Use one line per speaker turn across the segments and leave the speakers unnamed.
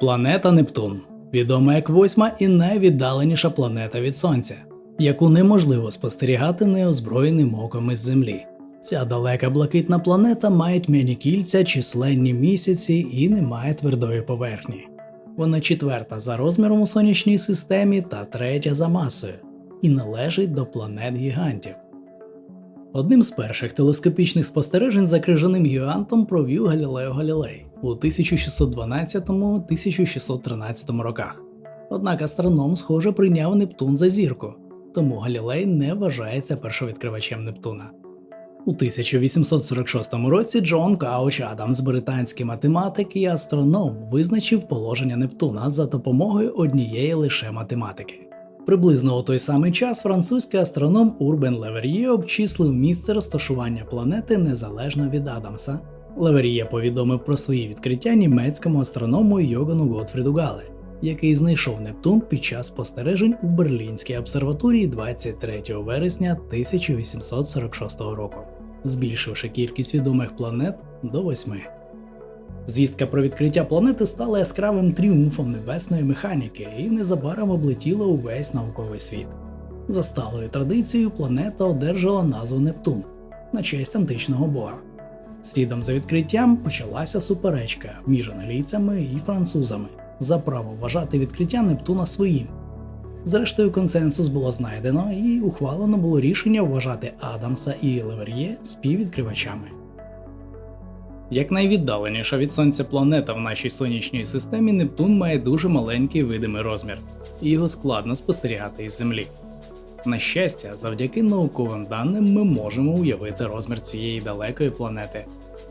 Планета Нептун відома як восьма і найвіддаленіша планета від Сонця, яку неможливо спостерігати неозброєним оком із Землі. Ця далека блакитна планета має тьмяні кільця, численні місяці і не має твердої поверхні. Вона четверта за розміром у сонячній системі та третя за масою, і належить до планет гігантів. Одним з перших телескопічних спостережень за крижаним гігантом провів Галілео Галілей у 1612-1613 роках. Однак астроном, схоже, прийняв Нептун за зірку, тому Галілей не вважається першовідкривачем Нептуна. У 1846 році Джон Кауч Адамс, британський математик і астроном, визначив положення Нептуна за допомогою однієї лише математики. Приблизно у той самий час французький астроном Урбен Левер'є обчислив місце розташування планети незалежно від Адамса. Левер'є повідомив про свої відкриття німецькому астроному Йогану Готфріду Гале, який знайшов Нептун під час спостережень у Берлінській обсерваторії 23 вересня 1846 року, збільшивши кількість відомих планет до восьми. Звістка про відкриття планети стала яскравим тріумфом небесної механіки і незабаром облетіла увесь науковий світ. За сталою традицією планета одержала назву Нептун на честь античного бога. Слідом за відкриттям почалася суперечка між англійцями і французами за право вважати відкриття Нептуна своїм. Зрештою, консенсус було знайдено і ухвалено було рішення вважати Адамса і Левер'є співвідкривачами. Як найвіддаленіша від сонця планета в нашій сонячній системі, Нептун має дуже маленький видимий розмір, і його складно спостерігати із Землі. На щастя, завдяки науковим даним ми можемо уявити розмір цієї далекої планети.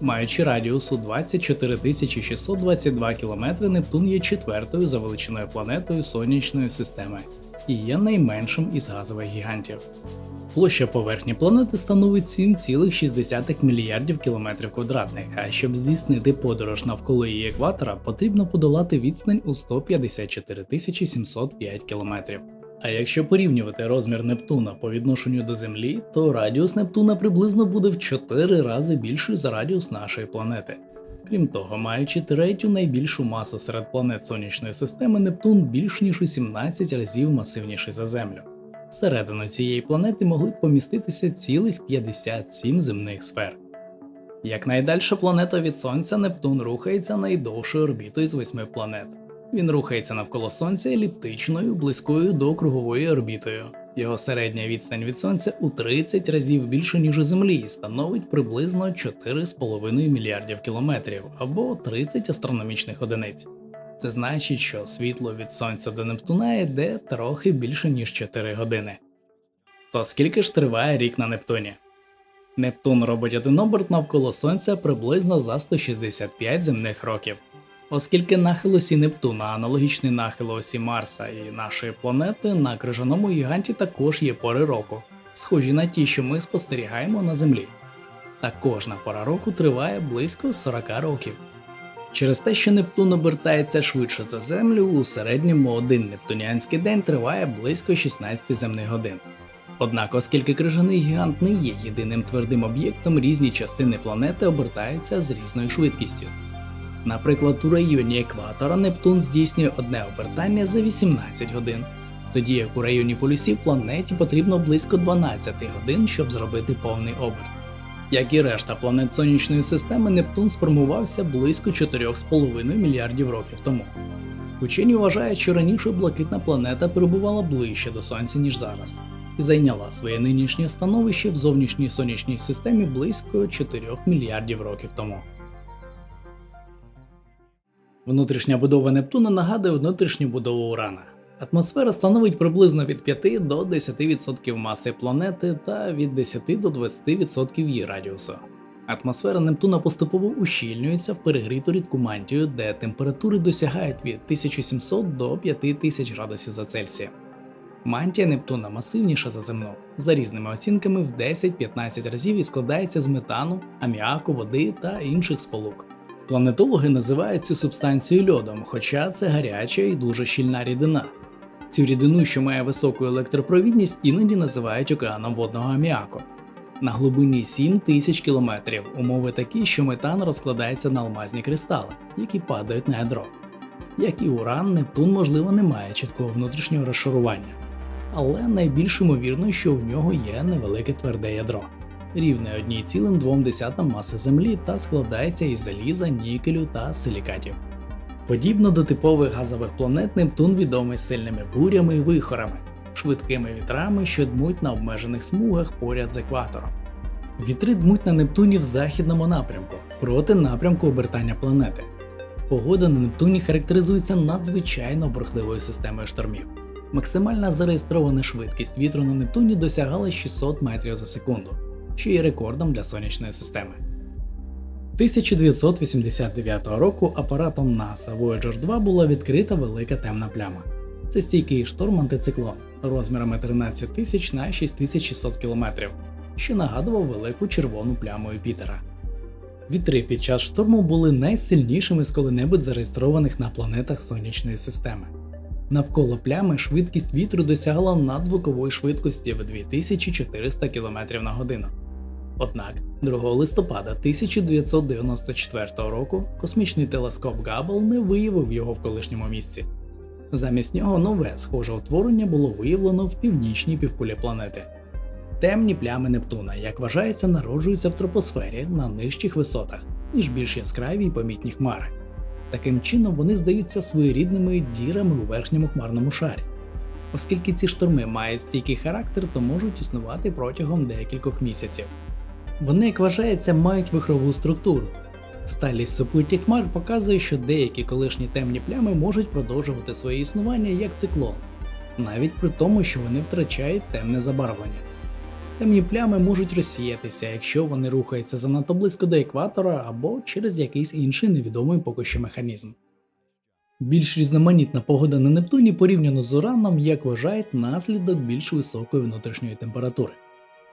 Маючи радіусу 24 622 км, Нептун є четвертою за величиною планетою сонячної системи і є найменшим із газових гігантів. Площа поверхні планети становить 7,6 мільярдів кілометрів квадратних, а щоб здійснити подорож навколо її екватора, потрібно подолати відстань у 154 705 кілометрів. А якщо порівнювати розмір Нептуна по відношенню до Землі, то радіус Нептуна приблизно буде в 4 рази більший за радіус нашої планети. Крім того, маючи третю найбільшу масу серед планет сонячної системи, Нептун більш ніж у 17 разів масивніший за Землю. Всередину цієї планети могли б поміститися цілих 57 земних сфер. Як найдальша планета від Сонця, Нептун рухається найдовшою орбітою з восьми планет. Він рухається навколо Сонця еліптичною, близькою до кругової орбітою. Його середня відстань від Сонця у 30 разів більше, ніж у Землі, і становить приблизно 4,5 мільярдів кілометрів або 30 астрономічних одиниць. Це значить, що світло від Сонця до Нептуна йде трохи більше, ніж 4 години. То скільки ж триває рік на Нептуні? Нептун робить один оберт навколо Сонця приблизно за 165 земних років. Оскільки нахил осі Нептуна аналогічний нахилу осі Марса і нашої планети, на крижаному гіганті також є пори року, схожі на ті, що ми спостерігаємо на Землі. Та кожна пора року триває близько 40 років. Через те, що Нептун обертається швидше за Землю, у середньому один нептуніанський день триває близько 16 земних годин. Однак, оскільки крижаний гігант не є єдиним твердим об'єктом, різні частини планети обертаються з різною швидкістю. Наприклад, у районі екватора Нептун здійснює одне обертання за 18 годин, тоді як у районі полюсів планеті потрібно близько 12 годин, щоб зробити повний оберт. Як і решта планет сонячної системи, Нептун сформувався близько 4,5 мільярдів років тому. Учені вважають, що раніше блакитна планета перебувала ближче до Сонця, ніж зараз, і зайняла своє нинішнє становище в зовнішній сонячній системі близько 4 мільярдів років тому. Внутрішня будова Нептуна нагадує внутрішню будову Урана. Атмосфера становить приблизно від 5 до 10% маси планети та від 10 до 20% її радіусу. Атмосфера Нептуна поступово ущільнюється в перегріту рідку мантію, де температури досягають від 1700 до 5000 градусів за Цельсієм. Мантія Нептуна масивніша за земну, за різними оцінками в 10-15 разів і складається з метану, аміаку, води та інших сполук. Планетологи називають цю субстанцію льодом, хоча це гаряча і дуже щільна рідина. Цю рідину, що має високу електропровідність, іноді називають океаном водного аміаку. На глибині 7 тисяч кілометрів умови такі, що метан розкладається на алмазні кристали, які падають на ядро. Як і Уран, Нептун, можливо, не має чіткого внутрішнього розшарування, але найбільш ймовірно, що в нього є невелике тверде ядро, рівне 1,2 маси Землі та складається із заліза, нікелю та силікатів. Подібно до типових газових планет, Нептун відомий сильними бурями і вихорами, швидкими вітрами, що дмуть на обмежених смугах поряд з екватором. Вітри дмуть на Нептуні в західному напрямку проти напрямку обертання планети. Погода на Нептуні характеризується надзвичайно бурхливою системою штормів. Максимальна зареєстрована швидкість вітру на Нептуні досягала 600 метрів за секунду, що є рекордом для сонячної системи. 1989 року апаратом NASA Voyager 2 була відкрита велика темна пляма. Це стійкий шторм антициклон розмірами 13 тисяч на 6600 км, що нагадував велику червону пляму Юпітера. Вітри під час шторму були найсильнішими з коли-небудь зареєстрованих на планетах сонячної системи. Навколо плями швидкість вітру досягала надзвукової швидкості в 2400 км на годину. Однак 2 листопада 1994 року космічний телескоп Габл не виявив його в колишньому місці. Замість нього нове схоже утворення було виявлено в північній півкулі планети. Темні плями Нептуна, як вважається, народжуються в тропосфері на нижчих висотах, ніж більш яскраві й помітні хмари. Таким чином вони здаються своєрідними дірами у верхньому хмарному шарі. Оскільки ці шторми мають стійкий характер, то можуть існувати протягом декількох місяців. Вони, як вважається, мають вихрову структуру. Сталість супутніх хмар показує, що деякі колишні темні плями можуть продовжувати своє існування як циклон, навіть при тому, що вони втрачають темне забарвлення. Темні плями можуть розсіятися, якщо вони рухаються занадто близько до екватора або через якийсь інший невідомий поки що механізм. Більш різноманітна погода на Нептуні порівняно з Ураном, як вважають, наслідок більш високої внутрішньої температури.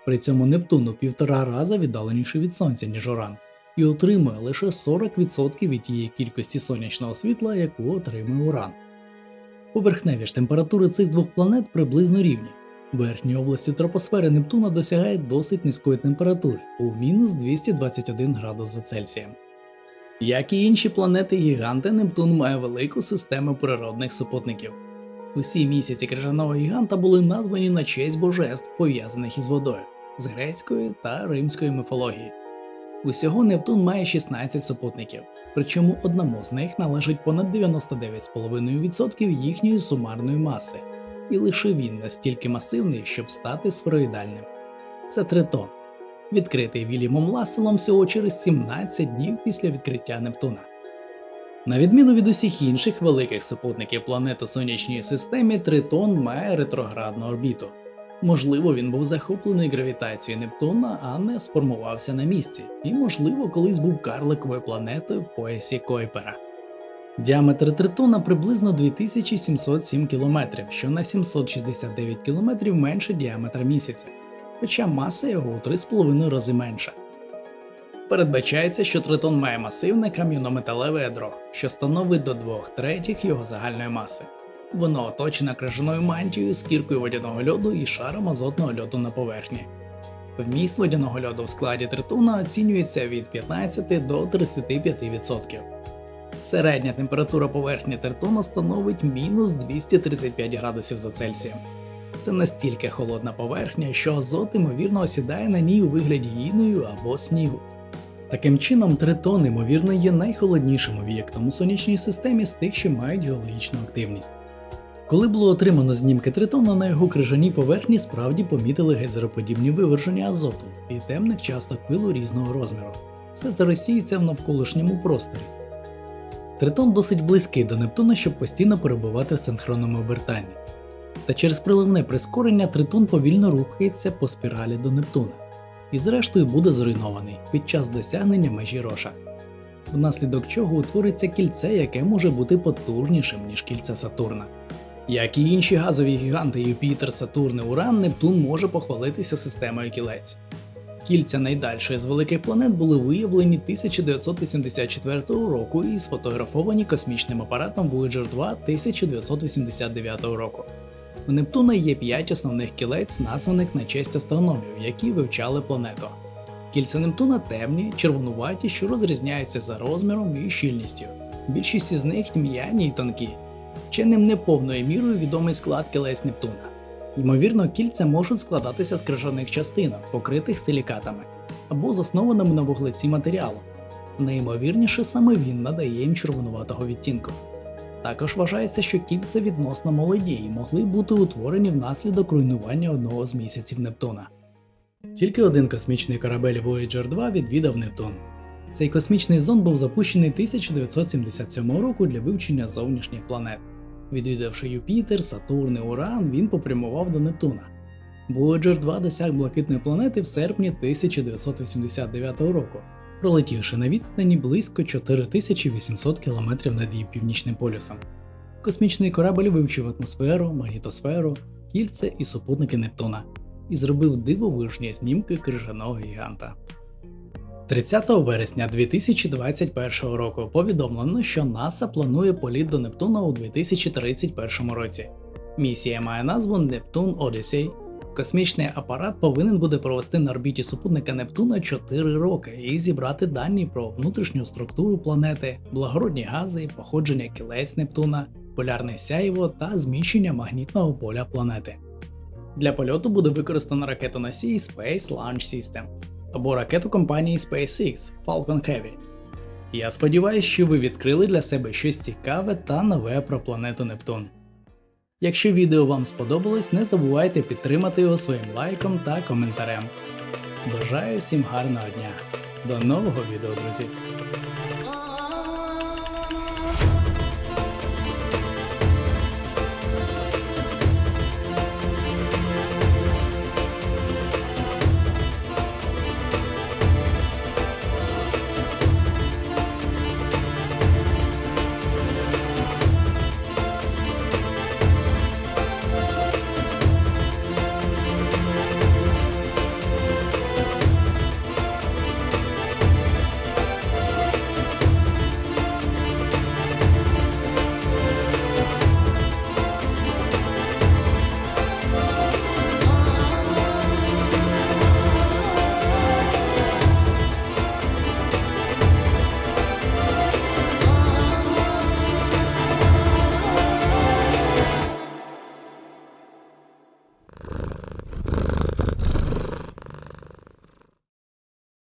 При цьому Нептун у півтора рази віддаленіший від Сонця, ніж Уран, і отримує лише 40% від тієї кількості сонячного світла, яку отримує Уран. Поверхневі ж температури цих двох планет приблизно рівні. Верхні області тропосфери Нептуна досягають досить низької температури у мінус 221 градус за Цельсієм. Як і інші планети гіганти, Нептун має велику систему природних супутників. Усі місяці крижаного гіганта були названі на честь божеств, пов'язаних із водою з грецької та римської міфології. Усього Нептун має 16 супутників, причому одному з них належить понад 99,5% їхньої сумарної маси, і лише він настільки масивний, щоб стати сфероїдальним. Це Тритон, відкритий Вільямом Ласселом всього через 17 днів після відкриття Нептуна. На відміну від усіх інших великих супутників планет у сонячній системі, Тритон має ретроградну орбіту. Можливо, він був захоплений гравітацією Нептуна, а не сформувався на місці, і, можливо, колись був карликовою планетою в поясі Койпера. Діаметр Тритона приблизно 2707 км, що на 769 км менше діаметра місяця, хоча маса його у 3,5 рази менша. Передбачається, що Тритон має масивне кам'яно-металеве ядро, що становить до 2 третіх його загальної маси. Воно оточене крижаною мантією з кіркою водяного льоду і шаром азотного льоду на поверхні. Вміст водяного льоду в складі тритона оцінюється від 15 до 35%. Середня температура поверхні тритона становить мінус 235 градусів за Цельсієм. Це настільки холодна поверхня, що азот ймовірно осідає на ній у вигляді іною або снігу. Таким чином, тритон, ймовірно, є найхолоднішим об'єктом у сонячній системі з тих, що мають геологічну активність. Коли було отримано знімки тритона, на його крижаній поверхні справді помітили гейзероподібні виверження азоту і темних часток пилу різного розміру. Все це розсіється в навколишньому просторі. Тритон досить близький до Нептуна, щоб постійно перебувати в синхронному обертанні. Та через приливне прискорення тритон повільно рухається по спіралі до Нептуна і зрештою буде зруйнований під час досягнення межі роша, внаслідок чого утвориться кільце, яке може бути потужнішим, ніж кільце Сатурна. Як і інші газові гіганти Юпітер, Сатурн і Уран, Нептун може похвалитися системою кілець. Кільця найдальшої з великих планет були виявлені 1984 року і сфотографовані космічним апаратом Voyager 2 1989 року. У Нептуна є п'ять основних кілець, названих на честь астрономів, які вивчали планету. Кільця Нептуна темні, червонуваті, що розрізняються за розміром і щільністю. Більшість із них тьмяні й тонкі. Вченим не повною мірою відомий склад кілець Нептуна. Ймовірно, кільця можуть складатися з крижаних частинок, покритих силікатами, або заснованими на вуглеці матеріалу. Найімовірніше, саме він надає їм червонуватого відтінку. Також вважається, що кільця відносно молоді і могли бути утворені внаслідок руйнування одного з місяців Нептуна. Тільки один космічний корабель Voyager 2 відвідав Нептун. Цей космічний зонд був запущений 1977 року для вивчення зовнішніх планет. Відвідавши Юпітер, Сатурн і Уран, він попрямував до Нептуна. Voyager 2 досяг блакитної планети в серпні 1989 року, пролетівши на відстані близько 4800 км над її північним полюсом. Космічний корабль вивчив атмосферу, магнітосферу, кільце і супутники Нептуна і зробив дивовижні знімки крижаного гіганта. 30 вересня 2021 року повідомлено, що НАСА планує політ до Нептуна у 2031 році. Місія має назву Нептун Odyssey. Космічний апарат повинен буде провести на орбіті супутника Нептуна 4 роки і зібрати дані про внутрішню структуру планети, благородні гази, походження кілець Нептуна, полярне сяйво та зміщення магнітного поля планети. Для польоту буде використано ракетоносій Space Launch System або ракету компанії SpaceX Falcon Heavy. Я сподіваюся, що ви відкрили для себе щось цікаве та нове про планету Нептун. Якщо відео вам сподобалось, не забувайте підтримати його своїм лайком та коментарем. Бажаю всім гарного дня. До нового відео, друзі!